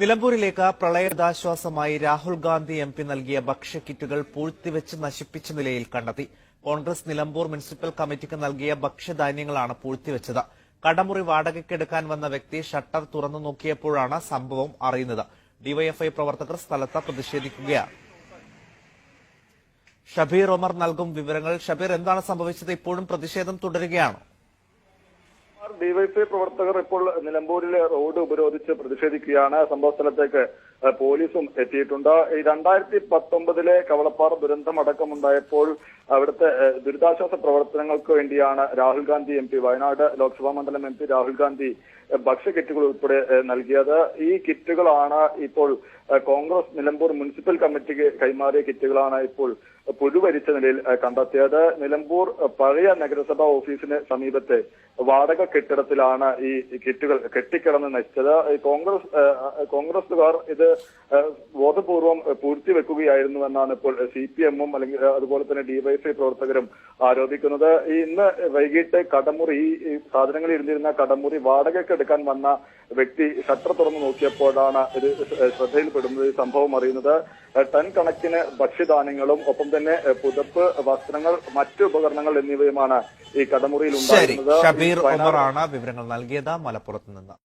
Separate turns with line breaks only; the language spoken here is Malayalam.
നിലമ്പൂരിലേക്ക് പ്രളയദാശ്വാസമായി രാഹുൽ ഗാന്ധി എം പി നൽകിയ ഭക്ഷ്യക്കിറ്റുകൾ പൂഴ്ത്തിവെച്ച് നശിപ്പിച്ച നിലയിൽ കണ്ടെത്തി. കോൺഗ്രസ് നിലമ്പൂർ മുനിസിപ്പൽ കമ്മിറ്റിക്ക് നൽകിയ ഭക്ഷ്യധാന്യങ്ങളാണ് പൂഴ്ത്തിവെച്ചത്. കടമുറി വാടകയ്ക്കെടുക്കാൻ വന്ന വ്യക്തി ഷട്ടർ തുറന്നു നോക്കിയപ്പോഴാണ് സംഭവം അറിയുന്നത്. ഡിവൈഎഫ്ഐ പ്രവർത്തകർ സ്ഥലത്ത് പ്രതിഷേധിക്കുകയാണ്. ഷബീർ ഒമർ നൽകും വിവരങ്ങൾ. ഷബീർ എന്താണ് സംഭവിച്ചത്? ഇപ്പോഴും പ്രതിഷേധം തുടരുകയാണോ?
ഡിവൈഎഫ്ഐ പ്രവർത്തകർ ഇപ്പോൾ നിലമ്പൂരിലെ റോഡ് ഉപരോധിച്ച് പ്രതിഷേധിക്കുകയാണ്. സംഭവ സ്ഥലത്തേക്ക് പോലീസും എത്തിയിട്ടുണ്ട്. ഈ രണ്ടായിരത്തി പത്തൊമ്പതിലെ കവളപ്പാറ ദുരന്തമടക്കമുണ്ടായപ്പോൾ അവിടുത്തെ ദുരിതാശ്വാസ പ്രവർത്തനങ്ങൾക്ക് വേണ്ടിയാണ് രാഹുൽ ഗാന്ധി എം പി വയനാട് ലോക്സഭാ മണ്ഡലം എം പി രാഹുൽ ഗാന്ധി ഭക്ഷ്യ കിറ്റുകൾ ഉൾപ്പെടെ നൽകിയത്. ഈ കിറ്റുകളാണ് ഇപ്പോൾ കോൺഗ്രസ് നിലമ്പൂർ മുനിസിപ്പൽ കമ്മിറ്റിക്ക് കൈമാറിയ കിറ്റുകളാണ് ഇപ്പോൾ പുഴുവരിച്ച നിലയിൽ കണ്ടെത്തിയത്. നിലമ്പൂർ പഴയ നഗരസഭാ ഓഫീസിന് സമീപത്തെ വാടക കെട്ടിടത്തിലാണ് ഈ കിറ്റുകൾ കെട്ടിക്കിടന്ന് നശിച്ചത്. കോൺഗ്രസ് കോൺഗ്രസുകാർ ഇത് ബോധപൂർവം ബോധപൂർവം പൂഴ്ത്തിവെക്കുകയായിരുന്നുവെന്നാണ് ഇപ്പോൾ സി പി എമ്മും അല്ലെങ്കിൽ അതുപോലെ തന്നെ ഡിവൈഎഫ്ഐ പ്രവർത്തകരും ആരോപിക്കുന്നത്. ഇന്ന് വൈകിട്ട് കടമുറി ഈ സാധനങ്ങൾ ഇരുന്നിരുന്ന കടമുറി വാടകയ്ക്ക് എടുക്കാൻ വന്ന വ്യക്തി ഷട്ടർ തുറന്നു നോക്കിയപ്പോഴാണ് ഇത് ഏഹ്, ശ്രദ്ധയിൽപ്പെടുന്നത് ഈ സംഭവം അറിയുന്നത് ടൺ കണക്കിന് ഭക്ഷ്യധാന്യങ്ങളും ഒപ്പം തന്നെ പുതപ്പ് വസ്ത്രങ്ങൾ മറ്റു ഉപകരണങ്ങൾ എന്നിവയുമാണ് ഈ കടമുറിയിൽ ഉണ്ടായിരുന്നത്.
ഷബീർ
ഉമറാണ്
ഒമറാണ് വിവരങ്ങൾ നൽകിയത്. മലപ്പുറത്ത് നിന്ന്.